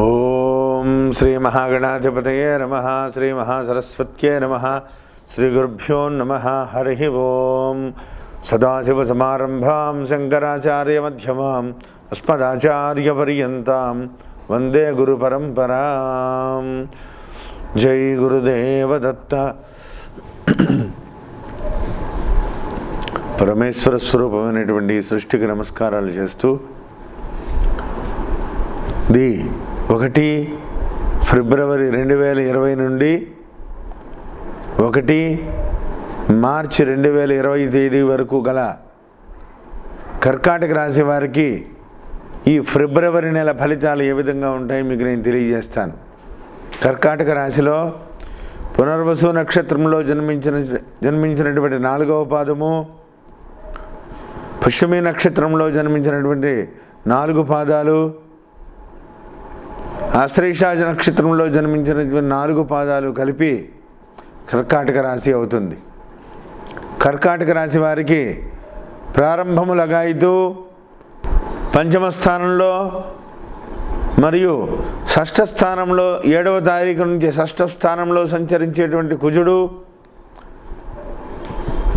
ఓం శ్రీ మహాగణాధిపతయే నమ శ్రీ మహాసరస్వత్యే నమ శ్రీ గురుభ్యో నమ హరి ఓం. సదాశివసమారంభాం శంకరాచార్యమ్యమాం అస్మదాచార్యపర్యంతం వందే గురు పరంపరాం. జై గురుదేవదత్త పరమేశ్వర స్వరూపమైనటువంటి సృష్టికి నమస్కారాలు చేస్తూ ది ఒకటి ఫిబ్రవరి రెండు వేల ఇరవై నుండి ఒకటి మార్చి రెండు వేల ఇరవై తేదీ వరకు గల కర్కాటక రాశి వారికి ఈ ఫిబ్రవరి నెల ఫలితాలు ఏ విధంగా ఉంటాయి మీకు నేను తెలియజేస్తాను. కర్కాటక రాశిలో పునర్వసు నక్షత్రంలో జన్మించిన జన్మించినటువంటి నాలుగవ పాదము పుష్యమి నక్షత్రంలో జన్మించినటువంటి నాలుగు పాదాలు ఆశ్రేషాజ నక్షత్రంలో జన్మించినటువంటి నాలుగు పాదాలు కలిపి కర్కాటక రాశి అవుతుంది. కర్కాటక రాశి వారికి ప్రారంభము లగాయితూ పంచమ స్థానంలో మరియు షష్ఠ స్థానంలో ఏడవ తారీఖు నుంచి షష్ఠ స్థానంలో సంచరించేటువంటి కుజుడు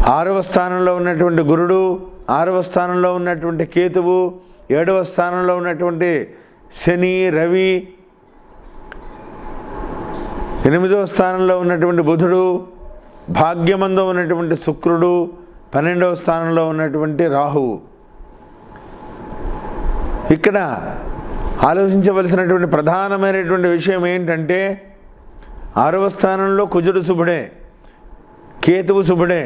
ఆరవ స్థానంలో ఉన్నటువంటి గురుడు ఆరవ స్థానంలో ఉన్నటువంటి కేతువు ఏడవ స్థానంలో ఉన్నటువంటి శని రవి ఎనిమిదవ స్థానంలో ఉన్నటువంటి బుధుడు భాగ్యమందు ఉన్నటువంటి శుక్రుడు పన్నెండవ స్థానంలో ఉన్నటువంటి రాహువు. ఇక్కడ ఆలోచించవలసినటువంటి ప్రధానమైనటువంటి విషయం ఏంటంటే ఆరవ స్థానంలో కుజుడు శుభుడే కేతువు శుభుడే.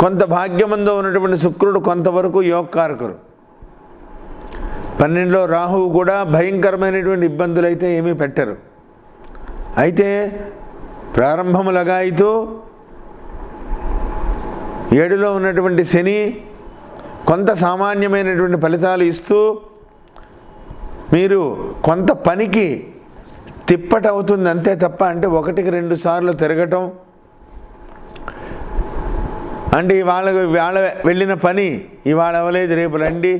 కొంత భాగ్యమందు ఉన్నటువంటి శుక్రుడు కొంతవరకు యోగకారకుడు. పన్నెండులో రాహువు కూడా భయంకరమైనటువంటి ఇబ్బందులు అయితే ఏమీ పెట్టరు. అయితే ప్రారంభము లగాయితూ ఏడులో ఉన్నటువంటి శని కొంత సామాన్యమైనటువంటి ఫలితాలు ఇస్తూ మీరు కొంత పనికి తిప్పట అవుతుంది అంతే తప్ప అంటే ఒకటికి రెండు సార్లు తిరగటం అంటే ఇవాళ ఇవాళ వెళ్ళిన పని ఇవాళ అవ్వలేదు రేపు రండి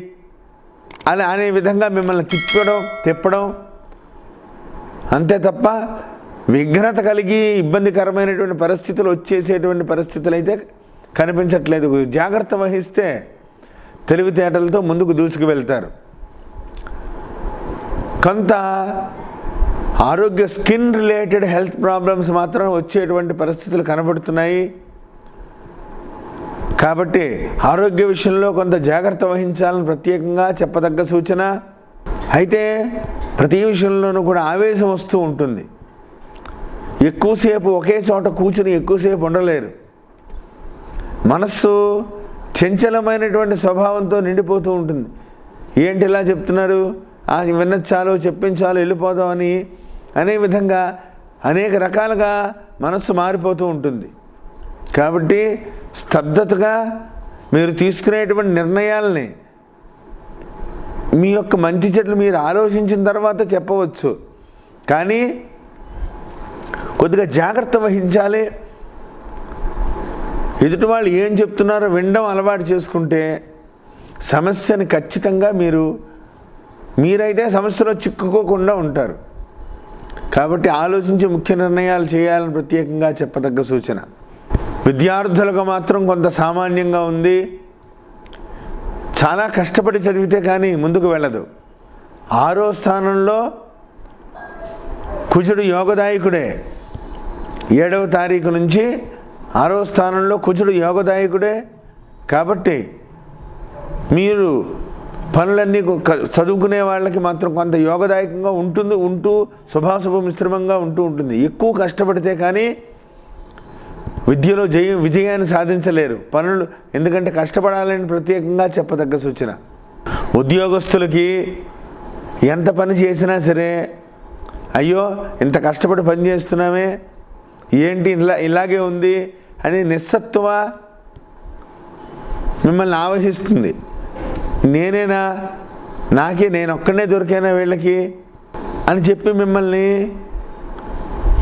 అని అనే విధంగా మిమ్మల్ని తిప్పడం తిప్పడం అంతే తప్ప విఘ్నత కలిగి ఇబ్బందికరమైనటువంటి పరిస్థితులు వచ్చేసేటువంటి పరిస్థితులు అయితే కనిపించట్లేదు. జాగ్రత్త వహిస్తే తెలివితేటలతో ముందుకు దూసుకు వెళ్తారు. కొంత ఆరోగ్య స్కిన్ రిలేటెడ్ హెల్త్ ప్రాబ్లమ్స్ మాత్రం వచ్చేటువంటి పరిస్థితులు కనబడుతున్నాయి. కాబట్టి ఆరోగ్య విషయంలో కొంత జాగ్రత్త వహించాలని ప్రత్యేకంగా చెప్పదగ్గ సూచన. అయితే ప్రతి విషయంలోనూ కూడా ఆవేశం వస్తూ ఉంటుంది. ఎక్కువసేపు ఒకే చోట కూర్చుని ఎక్కువసేపు ఉండలేరు. మనస్సు చంచలమైనటువంటి స్వభావంతో నిండిపోతూ ఉంటుంది. ఏంటి ఇలా చెప్తున్నారు? అది వినొచ్చాలో చెప్పించాలో వెళ్ళిపోదామని అనే విధంగా అనేక రకాలుగా మనస్సు మారిపోతూ ఉంటుంది. కాబట్టి స్తబ్దతగా మీరు తీసుకునేటువంటి నిర్ణయాలని మీ యొక్క మంచి చెట్లు మీరు ఆలోచించిన తర్వాత చెప్పవచ్చు. కానీ కొద్దిగా జాగ్రత్త వహించాలి. ఎదుటి వాళ్ళు ఏం చెప్తున్నారో వినడం అలవాటు చేసుకుంటే సమస్యని ఖచ్చితంగా మీరు మీరైతే సమస్యలో చిక్కుకోకుండా ఉంటారు. కాబట్టి ఆలోచించి ముఖ్య నిర్ణయాలు చేయాలని ప్రత్యేకంగా చెప్పదగ్గ సూచన. విద్యార్థులకు మాత్రం కొంత సామాన్యంగా ఉంది. చాలా కష్టపడి చదివితే కానీ ముందుకు వెళ్ళదు. ఆరో స్థానంలో కుజుడు యోగదాయకుడే. ఏడవ తారీఖు నుంచి ఆరో స్థానంలో కుజుడు యోగదాయకుడే. కాబట్టి మీరు పనులన్నీ చదువుకునే వాళ్ళకి మాత్రం కొంత యోగదాయకంగా ఉంటుంది ఉంటూ శుభాశుభ మిశ్రమంగా ఉంటూ ఉంటుంది. ఎక్కువ కష్టపడితే కానీ విద్యలో జయం విజయాన్ని సాధించలేరు. పనులు ఎందుకంటే కష్టపడాలని ప్రత్యేకంగా చెప్పదగ్గ సూచన. ఉద్యోగస్తులకి ఎంత పని చేసినా సరే అయ్యో ఇంత కష్టపడి పని చేస్తున్నామే ఏంటి ఇలా ఇలాగే ఉంది అని నిస్సత్వ మిమ్మల్ని ఆవహిస్తుంది నేనేనా? నాకే నేను ఒక్కడే దొరికానా వీళ్ళకి? అని చెప్పి మిమ్మల్ని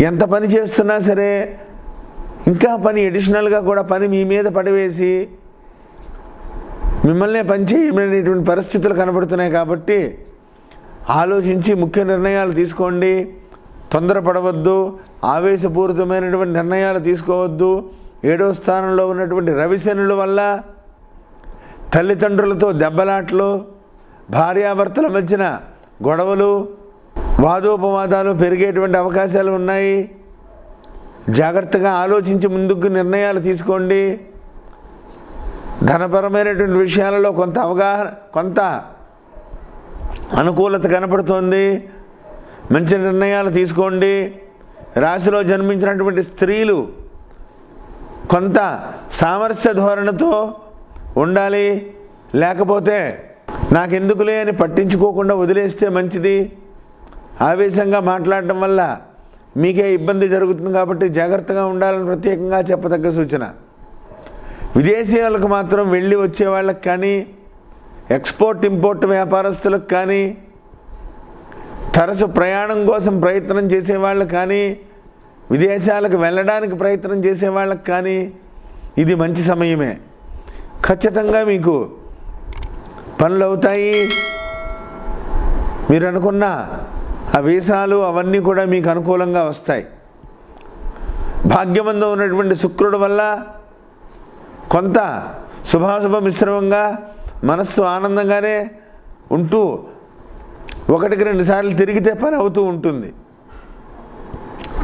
ఎంత పని చేస్తున్నా సరే ఇంకా పని ఎడిషనల్గా కూడా పని మీ మీద పడివేసి మిమ్మల్నే పని చేయమనేటువంటి పరిస్థితులు కనబడుతున్నాయి కాబట్టి ఆలోచించి ముఖ్య నిర్ణయాలు తీసుకోండి. తొందరపడవద్దు ఆవేశపూరితమైనటువంటి నిర్ణయాలు తీసుకోవద్దు. ఏడో స్థానంలో ఉన్నటువంటి రవిశనుల వల్ల తల్లిదండ్రులతో దెబ్బలాట్లు భార్యాభర్తల మధ్యన గొడవలు వాదోపవాదాలు పెరిగేటువంటి అవకాశాలు ఉన్నాయి. జాగ్రత్తగా ఆలోచించి ముందుకు నిర్ణయాలు తీసుకోండి. ధనపరమైనటువంటి విషయాలలో కొంత అవగాహన కొంత అనుకూలత కనపడుతోంది. మంచి నిర్ణయాలు తీసుకోండి. రాశిలో జన్మించినటువంటి స్త్రీలు కొంత సామరస్య ధోరణితో ఉండాలి. లేకపోతే నాకెందుకులే అని పట్టించుకోకుండా వదిలేస్తే మంచిది. ఆవేశంగా మాట్లాడటం వల్ల మీకే ఇబ్బంది జరుగుతుంది కాబట్టి జాగ్రత్తగా ఉండాలని ప్రత్యేకంగా చెప్పదగ్గ సూచన. విదేశీయాలకు మాత్రం వెళ్ళి వచ్చే వాళ్ళకి కానీ ఎక్స్పోర్ట్ ఇంపోర్ట్ వ్యాపారస్తులకు కానీ తరచు ప్రయాణం కోసం ప్రయత్నం చేసేవాళ్ళు కానీ విదేశాలకు వెళ్ళడానికి ప్రయత్నం చేసేవాళ్ళకి కానీ ఇది మంచి సమయమే. ఖచ్చితంగా మీకు పనులు అవుతాయి. మీరు అనుకున్న ఆ వీసాలు అవన్నీ కూడా మీకు అనుకూలంగా వస్తాయి. భాగ్యమందు ఉన్నటువంటి శుక్రుడు వల్ల కొంత శుభాశుభ మిశ్రమంగా మనస్సు ఆనందంగానే ఉంటూ ఒకటికి రెండు సార్లు తిరిగితే పని అవుతూ ఉంటుంది.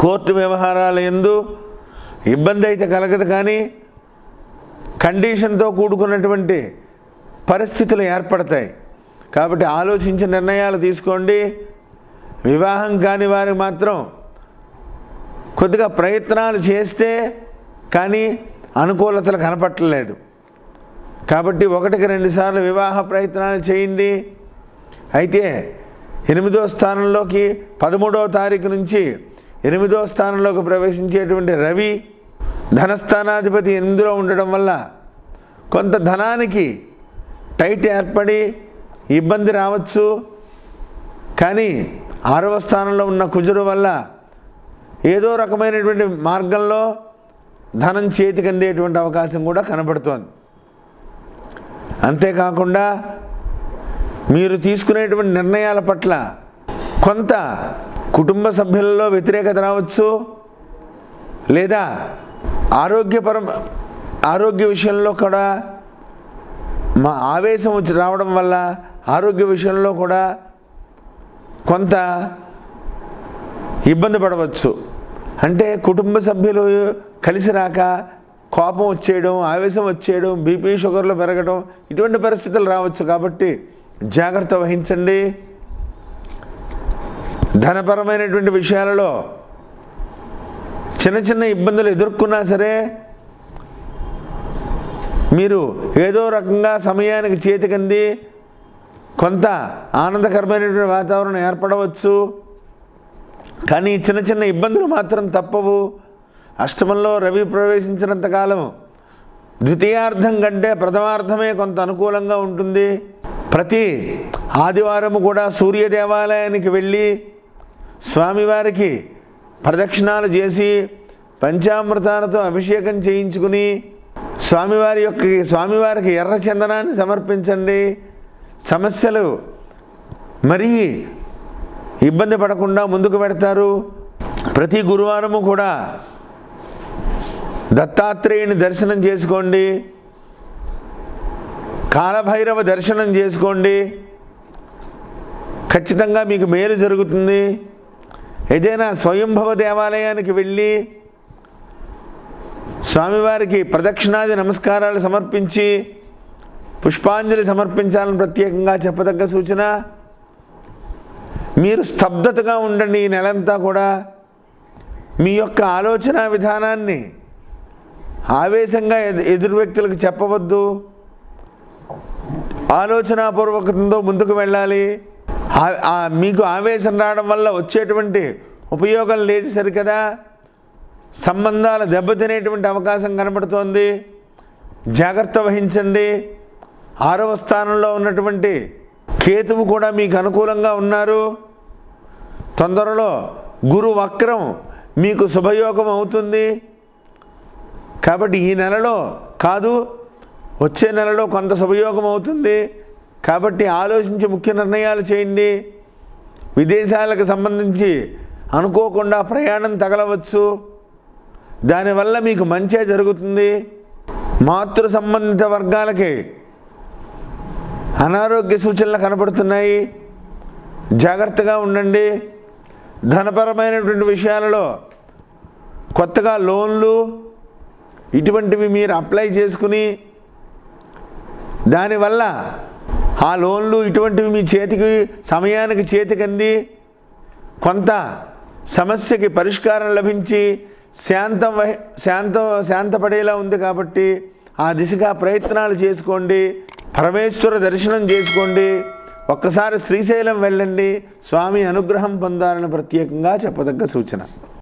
కోర్టు వ్యవహారాల ఎందు ఇబ్బంది అయితే కలగదు కానీ కండిషన్తో కూడుకున్నటువంటి పరిస్థితులు ఏర్పడతాయి. కాబట్టి ఆలోచించి నిర్ణయాలు తీసుకోండి. వివాహం కాని వారికి మాత్రం కొద్దిగా ప్రయత్నాలు చేస్తే కానీ అనుకూలతలు కనపట్టలేదు. కాబట్టి ఒకటికి రెండుసార్లు వివాహ ప్రయత్నాలు చేయండి. అయితే ఎనిమిదో స్థానంలోకి పదమూడవ తారీఖు నుంచి ఎనిమిదో స్థానంలోకి ప్రవేశించేటువంటి రవి ధనస్థానాధిపతి ఎనిమిదిలో ఉండడం వల్ల కొంత ధనానికి టైట్ ఏర్పడి ఇబ్బంది రావచ్చు. కానీ ఆరవ స్థానంలో ఉన్న కుజుడు వల్ల ఏదో రకమైనటువంటి మార్గంలో ధనం చేతికి అందేటువంటి అవకాశం కూడా కనబడుతోంది. అంతేకాకుండా మీరు తీసుకునేటువంటి నిర్ణయాల పట్ల కొంత కుటుంబ సభ్యులలో వ్యతిరేకత రావచ్చు లేదా ఆరోగ్యపరం ఆరోగ్య విషయంలో కూడా మా ఆవేశం వచ్చి రావడం వల్ల ఆరోగ్య విషయంలో కూడా కొంత ఇబ్బంది పడవచ్చు. అంటే కుటుంబ సభ్యులు కలిసి రాక కోపం వచ్చేయడం ఆవేశం వచ్చేయడం బీపీ షుగర్లు పెరగడం ఇటువంటి పరిస్థితులు రావచ్చు కాబట్టి జాగ్రత్త వహించండి. ధనపరమైనటువంటి విషయాలలో చిన్న చిన్న ఇబ్బందులు ఎదుర్కొన్నా సరే మీరు ఏదో రకంగా సమయానికి చేతికంది కొంత ఆనందకరమైనటువంటి వాతావరణం ఏర్పడవచ్చు. కానీ చిన్న చిన్న ఇబ్బందులు మాత్రం తప్పవు. అష్టమంలో రవి ప్రవేశించినంత కాలం ద్వితీయార్థం కంటే ప్రథమార్థమే కొంత అనుకూలంగా ఉంటుంది. ప్రతి ఆదివారము కూడా సూర్య దేవాలయానికి వెళ్ళి స్వామివారికి ప్రదక్షిణాలు చేసి పంచామృతాలతో అభిషేకం చేయించుకుని స్వామివారి యొక్క స్వామివారికి ఎర్ర చందనాన్ని సమర్పించండి. సమస్యలు మరీ ఇబ్బంది పడకుండా ముందుకు పెడతారు. ప్రతి గురువారము కూడా దత్తాత్రేయుని దర్శనం చేసుకోండి. కాలభైరవ దర్శనం చేసుకోండి. ఖచ్చితంగా మీకు మేలు జరుగుతుంది. ఏదైనా స్వయంభవ దేవాలయానికి వెళ్ళి స్వామివారికి ప్రదక్షిణాది నమస్కారాలు సమర్పించి పుష్పాంజలి సమర్పించాలని ప్రత్యేకంగా చెప్పదగ్గ సూచన. మీరు స్తబ్దతగా ఉండండి ఈ నెలంతా కూడా. మీ యొక్క ఆలోచన విధానాన్ని ఆవేశంగా ఎదురు వ్యక్తులకు చెప్పవద్దు. ఆలోచనాపూర్వకంతో ముందుకు వెళ్ళాలి. మీకు ఆవేశం రావడం వల్ల వచ్చేటువంటి ఉపయోగం లేదు సరికదా? సంబంధాలు దెబ్బతినేటువంటి అవకాశం కనబడుతోంది. జాగ్రత్త వహించండి. ఆరవ స్థానంలో ఉన్నటువంటి కేతువు కూడా మీకు అనుకూలంగా ఉన్నారు. తొందరలో గురు వక్రం మీకు శుభయోగం అవుతుంది. కాబట్టి ఈ నెలలో కాదు వచ్చే నెలలో కొంత శుభయోగం అవుతుంది. కాబట్టి ఆలోచించి ముఖ్య నిర్ణయాలు చేయండి. విదేశాలకు సంబంధించి అనుకోకుండా ప్రయాణం తగలవచ్చు. దానివల్ల మీకు మంచే జరుగుతుంది. మాతృ సంబంధిత వర్గాలకి అనారోగ్య సూచనలు కనపడుతున్నాయి జాగ్రత్తగా ఉండండి. ధనపరమైనటువంటి విషయాలలో కొత్తగా లోన్లు ఇటువంటివి మీరు అప్లై చేసుకుని దానివల్ల ఆ లోన్లు ఇటువంటివి మీ చేతికి సమయానికి చేతికి అంది. కొంత సమస్యకి పరిష్కారం లభించి శాంతం వహి శాంతం శాంతపడేలా ఉంది కాబట్టి ఆ దిశగా ప్రయత్నాలు చేసుకోండి. పరమేశ్వర దర్శనం చేసుకోండి. ఒక్కసారి శ్రీశైలం వెళ్ళండి. స్వామి అనుగ్రహం పొందాలని ప్రత్యేకంగా చెప్పదగ్గ సూచన.